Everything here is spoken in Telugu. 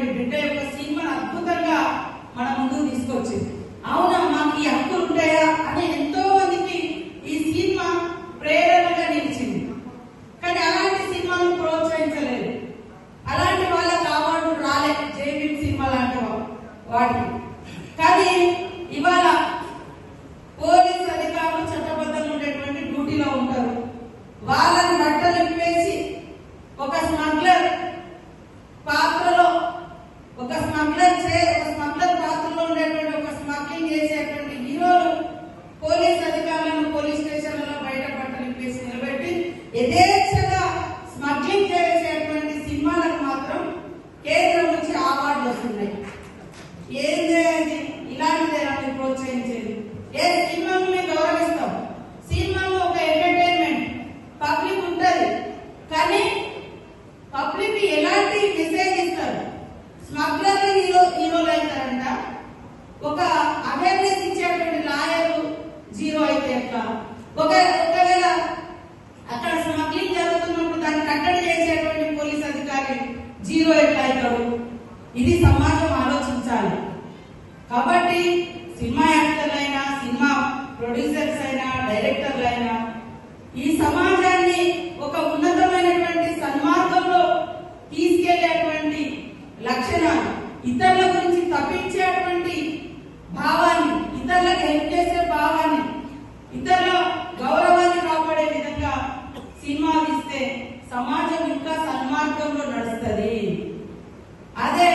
ఉన్నటువంటి బిడ్డ యొక్క సినిమాను అద్భుతంగా మన ముందుకు తీసుకొచ్చింది. అవునా? మాకు ఈ హక్కులు ఉంటాయా? అని ఎంతో మందికి ఈ సినిమా ప్రేరణగా నిలిచింది. కానీ అలాంటి సినిమాను ప్రోత్సహించలేదు. అలాంటి వాళ్ళకి అవార్డు రాలే జైబీం సినిమా లాంటి వా- కానీ ఇవాళ పోలీస్ అధికారులు చట్టబద్ధంగా ఉండేటువంటి డ్యూటీలో ఉంటారు. వాళ్ళ బట్టలు ఇప్పేసి ఒక స్మగ్లర్ పాత్రలో ఒక స్మగ్లర్ చే ఒక స్మగ్లర్ పాత్రలో ఉండేటువంటి ఒక స్మగ్లింగ్ చేసేటువంటి హీరోలు పోలీస్ అధికారులను పోలీస్ స్టేషన్లలో బయట బట్టలు ఇప్పేసి నిలబెట్టి యథేచ్ఛగా స్మగ్లింగ్ చేసేటువంటి సినిమాలకు మాత్రం కేంద్రం నుంచి అవార్డులు వస్తున్నాయి. ఏం చేయాలి? ఇలాంటిదేనా మీరు ప్రోత్సహించేది. ఏ సినిమాను మేము గౌరవిస్తాం? సినిమా ఒక ఎంటర్టైన్మెంట్ పబ్లిక్ ఉంటుంది. కానీ పబ్లిక్ ఎలాంటి మెసేజ్ ఇస్తారు? స్మగ్లర్లు కార్యక్రమం ఇది సమాజం ఆలోచించాలి. కాబట్టి సినిమా యాక్టర్లు అయినా సినిమా ప్రొడ్యూసర్స్ అయినా డైరెక్టర్లు అయినా ఈ సమాజాన్ని ఒక ఉన్నతమైనటువంటి సన్మార్గంలో తీసుకెళ్ళేటువంటి లక్షణాలు ఇతరుల గురించి తప్పించేటువంటి భావాన్ని ఇతరులకు హెల్ప్ చేసే భావాన్ని ఇతరుల గౌరవాన్ని కాపాడే విధంగా సినిమా తీస్తే సమాజం ఇంకా సన్మార్గంలో నడుస్తుంది. అదే